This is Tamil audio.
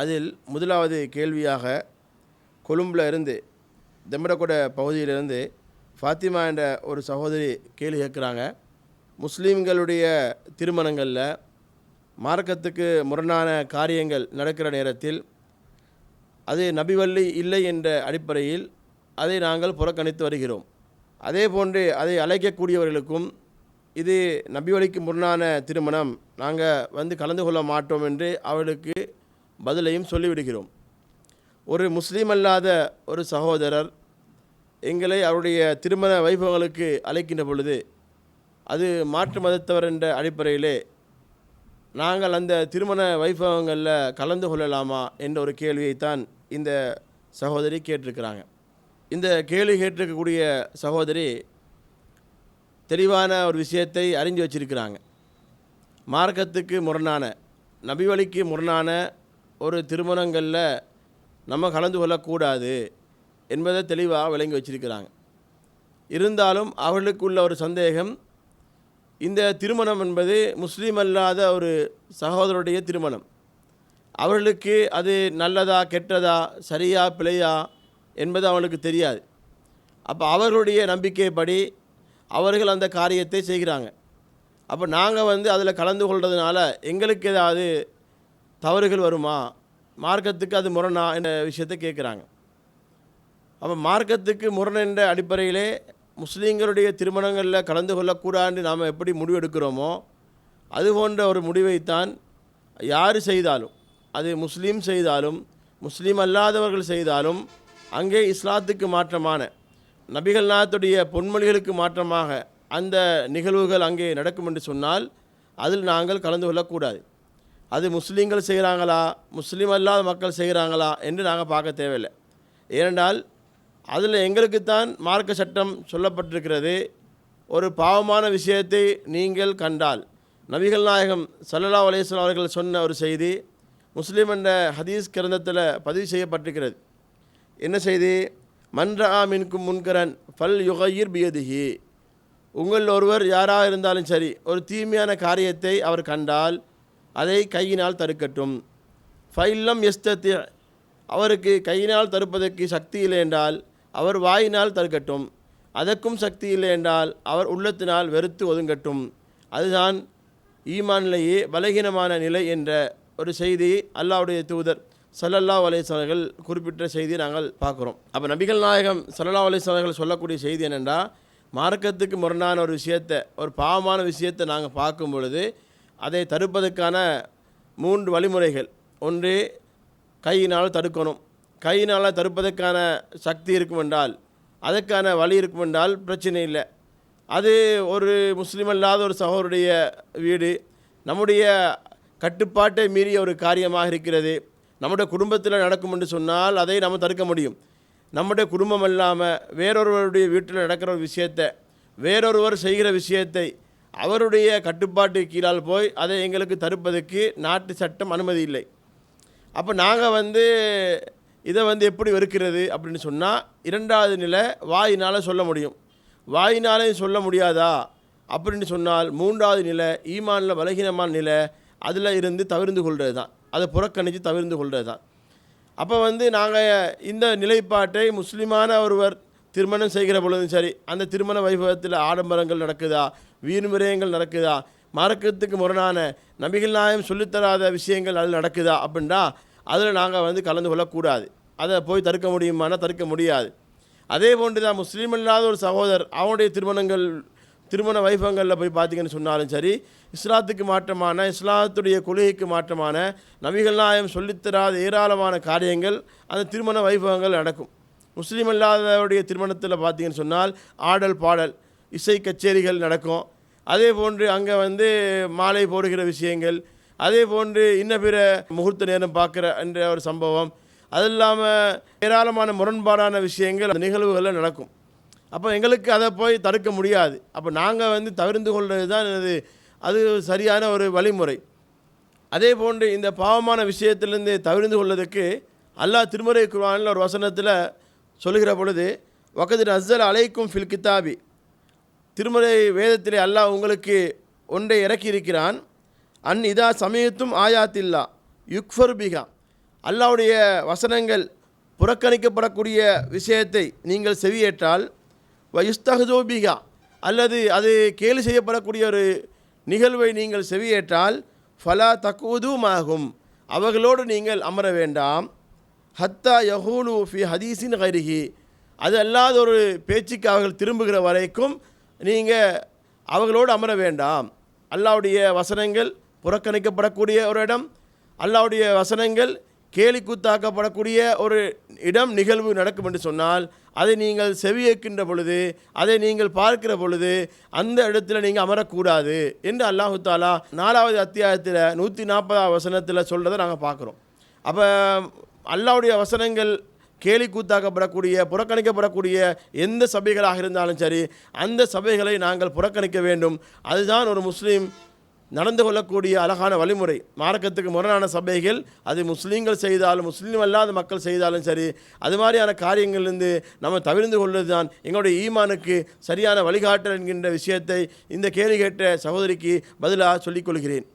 அதில் முதலாவது கேள்வியாக கொழும்பில் இருந்து தெம்படகொட பகுதியிலிருந்து ஃபாத்திமா என்ற ஒரு சகோதரி கேள்வி கேட்குறாங்க. முஸ்லீம்களுடைய திருமணங்களில் மார்க்கத்துக்கு முரணான காரியங்கள் நடக்கிற நேரத்தில் அது நபிவள்ளி இல்லை என்ற அடிப்படையில் அதை நாங்கள் புறக்கணித்து வருகிறோம். அதே போன்று அதை அழைக்கக்கூடியவர்களுக்கும் இது நபிவழிக்கு முரணான திருமணம் நாங்கள் வந்து கலந்து கொள்ள மாட்டோம் என்று அவர்களுக்கு பதிலையும் சொல்லிவிடுகிறோம். ஒரு முஸ்லீம் அல்லாத ஒரு சகோதரர் எங்களை அவருடைய திருமண வைபவங்களுக்கு அழைக்கின்ற பொழுது அது மாற்று மதத்தவர் என்ற அடிப்படையிலே நாங்கள் அந்த திருமண வைபவங்களில் கலந்து கொள்ளலாமா என்ற ஒரு கேள்வியைத்தான் இந்த சகோதரி கேட்டிருக்கிறாங்க. இந்த கேள்வி கேட்டிருக்கக்கூடிய சகோதரி தெளிவான ஒரு விஷயத்தை அறிஞ்சு வச்சிருக்கிறாங்க. மார்க்கத்துக்கு முரணான நபிவழிக்கு முரணான ஒரு திருமணங்களில் நம்ம கலந்து கொள்ளக்கூடாது என்பதை தெளிவாக விளங்கி வச்சிருக்கிறாங்க. இருந்தாலும் அவர்களுக்குள்ள ஒரு சந்தேகம் இந்த திருமணம் என்பது முஸ்லீம் அல்லாத ஒரு சகோதரருடைய திருமணம். அவர்களுக்கு அது நல்லதா கெட்டதா சரியா பிழையா என்பது அவங்களுக்கு தெரியாது. அப்போ அவர்களுடைய நம்பிக்கைப்படி அவர்கள் அந்த காரியத்தை செய்கிறாங்க. அப்போ நாங்கள் வந்து அதில் கலந்து கொள்றதுனால எங்களுக்கு ஏதாவது தவறுகள் வருமா? மார்க்கத்துக்கு அது முரணா என்ற விஷயத்தை கேட்குறாங்க. அப்போ மார்க்கத்துக்கு முரண் என்ற அடிப்படையிலே முஸ்லீம்களுடைய திருமணங்களில் கலந்து கொள்ளக்கூடாதுன்னு நாம் எப்படி முடிவெடுக்கிறோமோ அது போன்ற ஒரு முடிவைத்தான் யார் செய்தாலும் அது முஸ்லீம் செய்தாலும் முஸ்லீம் அல்லாதவர்கள் செய்தாலும் அங்கே இஸ்லாத்துக்கு மாற்றமான நபிகள் நாத்துடைய பொன்மொழிகளுக்கு மாற்றமாக அந்த நிகழ்வுகள் அங்கே நடக்கும் என்று சொன்னால் அதில் நாங்கள் கலந்து கொள்ளக்கூடாது. அது முஸ்லீம்கள் செய்கிறாங்களா? முஸ்லீம் அல்லாத மக்கள் செய்கிறாங்களா? என்று நாங்கள் பார்க்க தேவையில்லை. ஏனென்றால் அதில் எங்களுக்குத்தான் மார்க்க சட்டம் சொல்லப்பட்டிருக்கிறது. ஒரு பாவமான விஷயத்தை நீங்கள் கண்டால். நபிகள் நாயகம் சல்லல்லா அலையம் அவர்கள் சொன்ன ஒரு செய்தி முஸ்லீம் என்ற ஹதீஸ் கிரந்தத்தில் பதிவு செய்யப்பட்டிருக்கிறது. என்ன செய்தி? மன்ற ஆமின்கும் முன்கரன் ஃபல் யுகையிர் பியதுகி உங்கள் ஒருவர் யாராக இருந்தாலும் சரி ஒரு தீமையான காரியத்தை அவர் கண்டால் அதை கையினால் தடுக்கட்டும். ஃபைல்லம் எஸ்தத்தி அவருக்கு கையினால் தடுப்பதற்கு சக்தி இல்லை என்றால் அவர் வாயினால் தடுக்கட்டும். அதற்கும் சக்தி இல்லை என்றால் அவர் உள்ளத்தினால் வெறுத்து ஒதுங்கட்டும். அதுதான் ஈமானிலேயே பலகீனமான நிலை என்ற ஒரு செய்தி அல்லாவுடைய தூதர் சல்லல்லா அலிஸ்வர்கள் குறிப்பிட்ட செய்தியை நாங்கள் பார்க்குறோம். அப்போ நபிகள் நாயகம் சல்லல்லா அலிஸ்வர்கள் சொல்லக்கூடிய செய்தி என்னென்னா மார்க்கத்துக்கு முரணான ஒரு விஷயத்தை ஒரு பாவமான விஷயத்தை நாங்கள் பார்க்கும் பொழுது அதை தடுப்பதற்கான மூன்று வழிமுறைகள். ஒன்று கையினால் தடுக்கணும். கையினால் தடுப்பதற்கான சக்தி இருக்குமென்றால் அதற்கான வழி இருக்குமென்றால் பிரச்சனை இல்லை. அது ஒரு முஸ்லீம் அல்லாத ஒரு சகோருடைய வீடு. நம்முடைய கட்டுப்பாட்டை மீறிய ஒரு காரியமாக இருக்கிறது. நம்முடைய குடும்பத்தில் நடக்கும் என்று சொன்னால் அதை நம்ம தடுக்க முடியும். நம்முடைய குடும்பம் இல்லாமல் வேறொருவருடைய வீட்டில் நடக்கிற ஒரு விஷயத்தை வேறொருவர் செய்கிற விஷயத்தை அவருடைய கட்டுப்பாட்டு கீழால் போய் அதை எங்களுக்கு தடுப்பதற்கு நாட்டு சட்டம் அனுமதி இல்லை. அப்போ நாங்கள் வந்து இதை வந்து எப்படி வெறுக்கிறது அப்படின்னு சொன்னால் இரண்டாவது நிலை வாயினால் சொல்ல முடியும். வாயினாலையும் சொல்ல முடியாதா? அப்படின்னு சொன்னால் மூன்றாவது நிலை ஈமானில் பலகீனமான நிலை அதில் இருந்து தவிர்ந்து கொள்வது தான் அதை புறக்கணித்து தவிர்ந்து கொள்வது தான் அப்போ வந்து நாங்கள் இந்த நிலைப்பாட்டை முஸ்லீமான ஒருவர் திருமணம் செய்கிற பொழுதும் சரி அந்த திருமண வைபவத்தில் ஆடம்பரங்கள் நடக்குதா? வீண்விரயங்கள் நடக்குதா? மறக்கிறதுக்கு முரணான நபிகள் நாயம் சொல்லித்தராத விஷயங்கள் அதில் நடக்குதா? அப்படின்னா அதில் நாங்கள் வந்து கலந்து கொள்ளக்கூடாது. அதை போய் தடுக்க முடியுமானா தடுக்க முடியாது. அதே போன்று தான் முஸ்லீம் இல்லாத ஒரு சகோதரர் அவனுடைய திருமணங்கள் திருமண வைபவங்களில் போய் பார்த்தீங்கன்னு சொன்னாலும் சரி இஸ்லாத்துக்கு மாற்றமான இஸ்லாத்துடைய கொள்கைக்கு மாற்றமான நபிகள் நாயம் சொல்லித்தராத ஏராளமான காரியங்கள் அந்த திருமண வைபவங்கள் நடக்கும். முஸ்லீம் இல்லாதவருடைய திருமணத்தில் பார்த்தீங்கன்னு சொன்னால் ஆடல் பாடல் இசை கச்சேரிகள் நடக்கும். அதே போன்று அங்கே வந்து மாலை போடுகிற விஷயங்கள் அதே போன்று இன்ன பிற முகூர்த்த நேரம் பார்க்குற என்ற ஒரு சம்பவம். அது இல்லாமல் ஏராளமான முரண்பாடான விஷயங்கள் அந்த நிகழ்வுகளில் நடக்கும். அப்போ எங்களுக்கு அதை போய் தடுக்க முடியாது. அப்போ நாங்கள் வந்து தவிர்ந்து கொள்வது தான் அது அது சரியான ஒரு வழிமுறை. அதே போன்று இந்த பாவமான விஷயத்திலேருந்து தவிர்ந்து கொள்வதற்கு அல்லாஹ் திருமறை குர்ஆனில் ஒரு வசனத்தில் சொல்லுகிற பொழுது வக்கது அஸ்ஸல் அலைக்கும் ஃபில் கித்தாபி. திருமலை வேதத்திலே அல்லாஹ் உங்களுக்கு ஒன்றை இறக்கி இருக்கிறான் அன் இதா சமயத்தும் ஆயாத்தில்லா யுக்ஃபர் பிகா அல்லாவுடைய வசனங்கள் புறக்கணிக்கப்படக்கூடிய விஷயத்தை நீங்கள் செவியேற்றால் வயுஸ்தகதோபிகா அல்லது அது கேலி செய்யப்படக்கூடிய ஒரு நிகழ்வை நீங்கள் செவியேற்றால் ஃபலா தக்குவதுமாகும் அவர்களோடு நீங்கள் அமர வேண்டாம். ஹத்தா யஹூலு ஃபி ஹதீஸின் ஹரிஹி அது அல்லாத ஒரு பேச்சுக்கு அவர்கள் திரும்புகிற வரைக்கும் நீங்கள் அவர்களோடு அமர வேண்டாம். அல்லாவுடைய வசனங்கள் புறக்கணிக்கப்படக்கூடிய ஒரு இடம் அல்லாவுடைய வசனங்கள் கேலி கூத்தாக்கப்படக்கூடிய ஒரு இடம் நிகழ்வு நடக்கும் என்று சொன்னால் அதை நீங்கள் செவியேற்கின்ற பொழுது அதை நீங்கள் பார்க்கிற பொழுது அந்த இடத்துல நீங்கள் அமரக்கூடாது என்று அல்லாஹு தாலா நாலாவது அத்தியாயத்தில் நூற்றி நாற்பதாவது வசனத்தில் சொல்கிறத நாங்கள் பார்க்குறோம். அப்போ அல்லாவுடைய வசனங்கள் கேலி கூத்தாக்கப்படக்கூடிய புறக்கணிக்கப்படக்கூடிய எந்த சபைகளாக இருந்தாலும் சரி அந்த சபைகளை நாங்கள் புறக்கணிக்க வேண்டும். அதுதான் ஒரு முஸ்லீம் நடந்து கொள்ளக்கூடிய அழகான வழிமுறை. மார்க்கத்துக்கு முரணான சபைகள் அது முஸ்லீம்கள் செய்தாலும் முஸ்லீம் அல்லாத மக்கள் செய்தாலும் சரி அது மாதிரியான காரியங்கள்லேருந்து நம்ம தவிர்ந்து கொள்வது தான் எங்களுடைய ஈமானுக்கு சரியான வழிகாட்டல் என்கின்ற விஷயத்தை இந்த கேள்வி கேட்ட சகோதரிக்கு பதிலாக சொல்லிக் கொள்கிறேன்.